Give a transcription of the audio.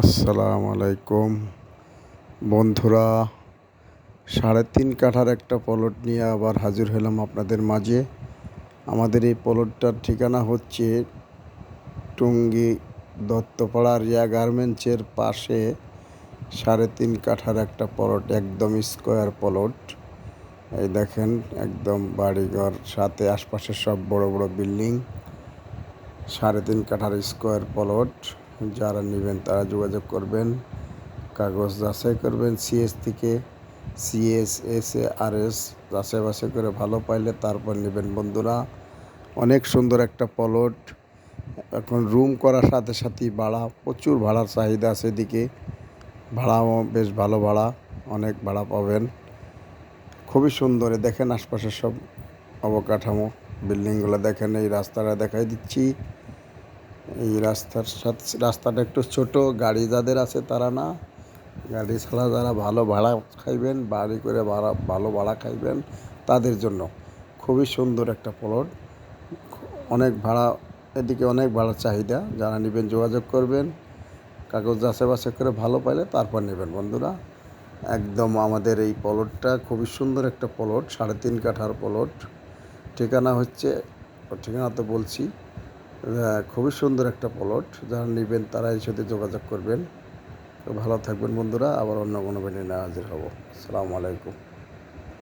আসসালামু আলাইকুম বন্ধুরা, সাড়ে তিন কাঠার একটা পলট নিয়ে আবার হাজির হলাম আপনাদের মাঝে। আমাদের এই পলটটার ঠিকানা হচ্ছে টুঙ্গি দত্তপাড়া রিয়া গার্মেন্টসের পাশে সাড়ে তিন কাঠার একটা পলট, একদম স্কোয়ার পলট। এই দেখেন, একদম বাড়িঘর, সাথে আশপাশের সব বড় বড় বিল্ডিং। সাড়ে তিন কাঠার স্কোয়ার প্লট। যারা নেবেন তারা যোগাযোগ করবেন, কাগজ যাচাই করবেন সিএস থেকে CS S A R S যাচাই বাছাই করে ভালো পাইলে তারপর নেবেন। বন্ধুরা, অনেক সুন্দর একটা প্লট এখন রুম করার সাথে সাথেই ভাড়া, প্রচুর ভাড়ার চাহিদা আছে এদিকে। ভাড়াও বেশ ভালো ভাড়া, অনেক ভাড়া পাবেন। খুবই সুন্দর দেখেন আশপাশের সব অবকাঠামো। বিল্ডিংগুলো দেখেন, এই রাস্তাটা দেখাই দিচ্ছি। এই রাস্তার সাথে, রাস্তাটা একটু ছোট, গাড়ি যাদের আছে তারা না। গাড়ি ছাড়া যারা ভালো ভাড়া খাইবেন, বাড়ি করে ভাড়া, ভালো ভাড়া খাইবেন, তাদের জন্য। খুবই সুন্দর একটা প্লট। অনেক ভাড়া, এদিকে অনেক ভাড়া চাহিদা। যারা নেবেন যোগাযোগ করবেন, কাগজ যাচাই বাছাই করে ভালো পাইলে তারপর নেবেন বন্ধুরা। একদম আমাদের এই প্লটটা খুবই সুন্দর একটা প্লট, সাড়ে তিন কাঠার প্লট। ঠিকানা হচ্ছে, ঠিকানা তো বলছি খুবই সুন্দর একটা প্লট যারা নেবেন তারা এই সাথে যোগাযোগ করবেন। ভালো থাকবেন বন্ধুরা, আবার অন্য কোনো নিয়ে হাজির হব। আসসালামু আলাইকুম।